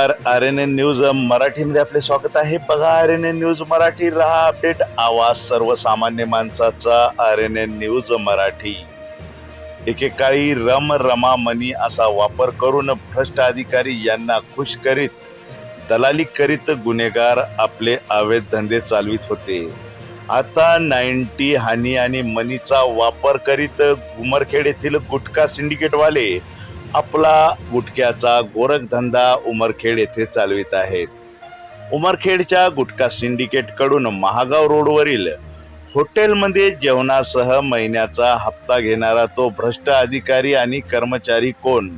R N N news मराठीमध्ये आपले स्वागत आहे. बघा R N N news Marathi रहा अपडेट. आवाज सर्वसामान्य माणसाचा R N N news Marathi. एकेकाळी रम रमा मनी असा वापर करून भ्रष्ट अधिकारी यांना खुश करीत दलाली करीत गुन्हेगार आपले अवैध धंदे चालवित होते. आता नाईन्टी हानी आणि मनीचा वापर करीत घुमरखेड येथील गुटखा सिंडिकेटवाले आपला गुटख्याचा गोरखधंदा उमरखेड येथे चालवित आहेत. उमरखेडच्या गुटखा सिंडिकेटकडून महागाव रोडवरील हॉटेलमध्ये जेवणासह महिन्याचा हप्ता घेणारा तो भ्रष्ट अधिकारी आणि कर्मचारी कोण?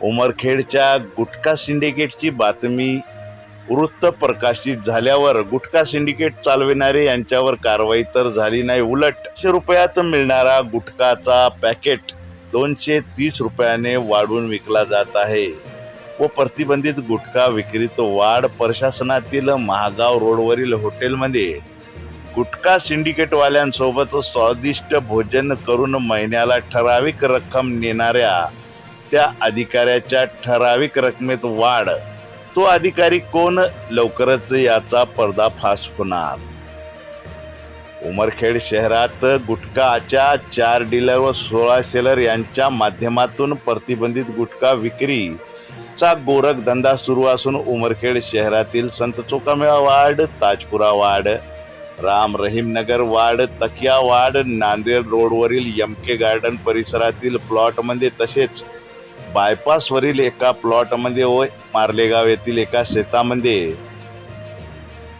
उमरखेडच्या गुटखा सिंडिकेटची बातमी वृत्त प्रकाशित झाल्यावर गुटखा सिंडिकेट चालविणारे यांच्यावर कारवाई तर झाली नाही उलट रुपयात मिळणारा गुटखाचा पॅकेट दोनशे तीस रुपयाने वाढवून विकला जात आहे. व प्रतिबंधित गुटखा विक्रीत वाढ प्रशासनातील महागाव रोडवरील हॉटेलमध्ये गुटखा सिंडिकेटवाल्यांसोबत स्वादिष्ट भोजन करून महिन्याला ठराविक रक्कम नेणाऱ्या त्या अधिकाऱ्याच्या ठराविक रकमेत वाढ. तो अधिकारी कोण? लवकरच याचा पर्दाफाश होणार. उमरखेड शहरात गुटखाच्या चार डीलर व सोळा सेलर यांच्या माध्यमातून प्रतिबंधित गुटखा विक्री चा गोरख धंदा सुरू असून उमरखेड शहरातील Sant Chokamela ward Tajpura ward Ram Rahim Nagar ward Takiya ward Nanded रोडवरील यमके गार्डन परिसरातील प्लॉटमध्ये म्हणजे तसेच बायपासवरील एका प्लॉटमध्ये व मार्लेगाव येथील एका शेतामध्ये.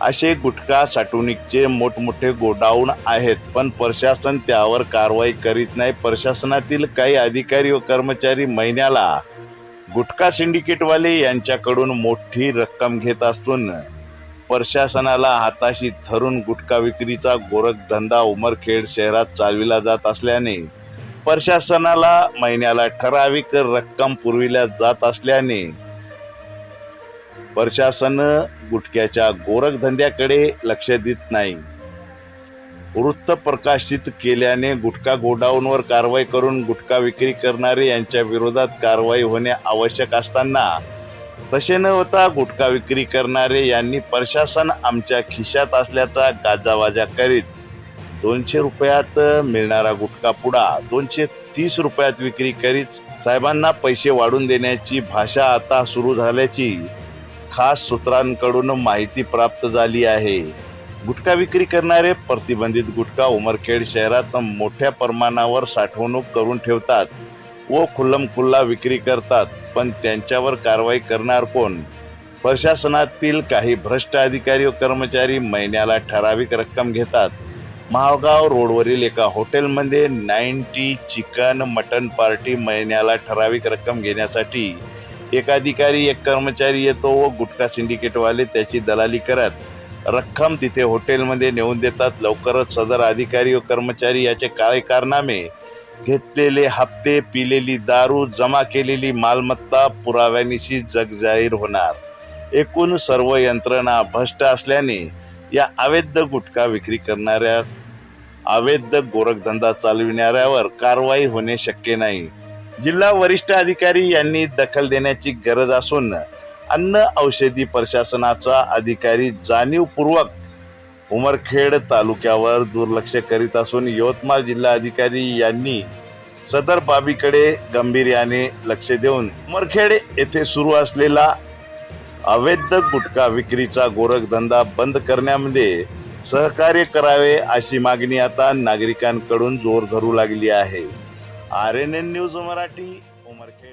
असे गुटखा साठवणुकीचे मोठमोठे गोडाऊन आहेत पण प्रशासन त्यावर कारवाई करीत नाही. प्रशासनातील काही अधिकारी व कर्मचारी महिन्याला गुटखा सिंडिकेटवाले यांच्याकडून मोठी रक्कम घेत असून प्रशासनाला हाताशी धरून गुटखा विक्रीचा गोरखधंदा उमरखेड शहरात चालविला जात असल्याने प्रशासनाला महिन्याला ठराविक रक्कम पुरविल्या जात असल्याने प्रशासन गुटख्याच्या गोरखधंद्याकडे लक्ष देत नाही. वृत्त प्रकाशित केल्याने गुटखा गोडाऊनवर कारवाई करून गुटखा विक्री करणारे यांच्या विरोधात कारवाई होणे आवश्यक असताना तसे न होता गुटखा विक्री करणारे यांनी प्रशासन आमच्या खिशात असल्याचा गाजावाजा करीत दोनशे रुपयात मिळणारा गुटखा पुडा दोनशे तीस रुपयात विक्री करीत साहेबांना पैसे वाढून देण्याची भाषा आता सुरू झाल्याची खास सूत्रांकडून माहिती प्राप्त झाली आहे. गुटखा विक्री करणारे प्रतिबंधित गुटखा उमरखेड शहरात मोठ्या प्रमाणावर साठवणूक करून ठेवतात व खुल्लमखुल्ला विक्री करतात पण त्यांच्यावर कारवाई करणार कोण? प्रशासनातील काही भ्रष्ट अधिकारी व कर्मचारी महिन्याला ठराविक रक्कम घेतात. महागाव रोडवरील एका हॉटेलमध्ये नाईन्टी चिकन मटन पार्टी महिन्याला ठराविक रक्कम घेण्यासाठी एक अधिकारी एक कर्मचारी येतो व गुटखा सिंडिकेटवाले त्याची दलाली करत रक्कम तिथे हॉटेलमध्ये नेऊन देतात. लवकरच सदर अधिकारी व कर्मचारी याचे काळे कारनामे घेतलेले हप्ते पिलेली दारू जमा केलेली मालमत्ता पुराव्यानिशी जगजाहीर होणार. एकूण सर्व यंत्रणा भ्रष्ट असल्याने या अवैध गुटखा विक्री करणाऱ्या अवैध गोरखधंदा चालविणाऱ्यावर कारवाई होणे शक्य नाही. जिल्हा वरिष्ठ अधिकारी यांनी दखल देण्याची गरज असून अन्न औषधी प्रशासनाचा अधिकारी जाणीवपूर्वक उमरखेड तालुक्यावर दुर्लक्ष करीत असून यवतमाळ जिल्हा अधिकारी यांनी सदर बाबीकडे गांभीर्याने लक्ष देऊन उमरखेड येथे सुरू असलेला अवैध गुटखा विक्रीचा गोरखधंदा बंद करण्यामध्ये सहकार्य करावे अशी मागणी आता नागरिकांकडून जोर धरू लागली आहे. R N N news Marathi Umarkhed.